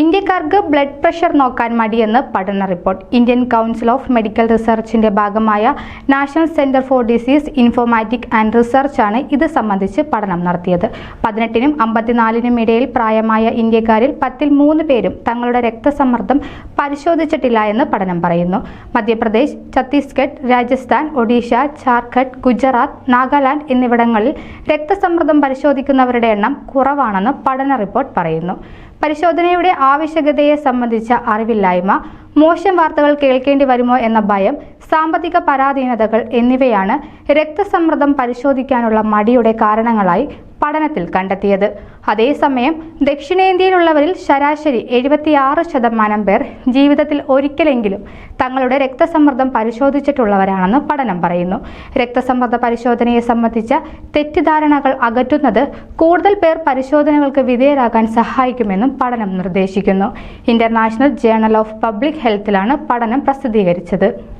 ഇന്ത്യക്കാർക്ക് blood pressure നോക്കാൻ മടിയെന്ന് പഠന report. Indian council of medical റിസർച്ചിന്റെ ഭാഗമായ national centre for disease informatic and research ആണ് ഇത് സംബന്ധിച്ച് പഠനം നടത്തിയത്. പതിനെട്ടിനും അമ്പത്തിനാലിനും ഇടയിൽ പ്രായമായ ഇന്ത്യക്കാരിൽ പത്തിൽ മൂന്ന് പേരും തങ്ങളുടെ രക്തസമ്മർദ്ദം പരിശോധിച്ചിട്ടില്ല എന്ന് പഠനം പറയുന്നു. മധ്യപ്രദേശ് ഛത്തീസ്ഗഡ് രാജസ്ഥാൻ ഒഡീഷ ജാർഖണ്ഡ് ഗുജറാത്ത് നാഗാലാൻഡ് എന്നിവിടങ്ങളിൽ രക്തസമ്മർദ്ദം പരിശോധിക്കുന്നവരുടെ എണ്ണം കുറവാണെന്ന് പഠന റിപ്പോർട്ട് പറയുന്നു. പരിശോധനയുടെ ആവശ്യകതയെ സംബന്ധിച്ച അറിവില്ലായ്മ മോശം വാർത്തകൾ കേൾക്കേണ്ടി വരുമോ എന്ന ഭയം സാമ്പത്തിക പരാധീനതകൾ എന്നിവയാണ് രക്തസമ്മർദ്ദം പരിശോധിക്കാനുള്ള മടിയുടെ കാരണങ്ങളായി പഠനത്തിൽ കണ്ടെത്തിയത്. അതേസമയം ദക്ഷിണേന്ത്യയിലുള്ളവരിൽ ശരാശരി എഴുപത്തിയാറ് ശതമാനം പേർ ജീവിതത്തിൽ ഒരിക്കലെങ്കിലും തങ്ങളുടെ രക്തസമ്മർദ്ദം പരിശോധിച്ചിട്ടുള്ളവരാണെന്ന് പഠനം പറയുന്നു. രക്തസമ്മർദ്ദ പരിശോധനയെ സംബന്ധിച്ച തെറ്റിദ്ധാരണകൾ അകറ്റുന്നത് കൂടുതൽ പേർ പരിശോധനകൾക്ക് വിധേയരാകാൻ സഹായിക്കുമെന്നും പഠനം നിർദ്ദേശിക്കുന്നു. ഇന്റർനാഷണൽ ജേണൽ ഓഫ് പബ്ലിക് ഹെൽത്തിലാണ് പഠനം പ്രസിദ്ധീകരിച്ചത്.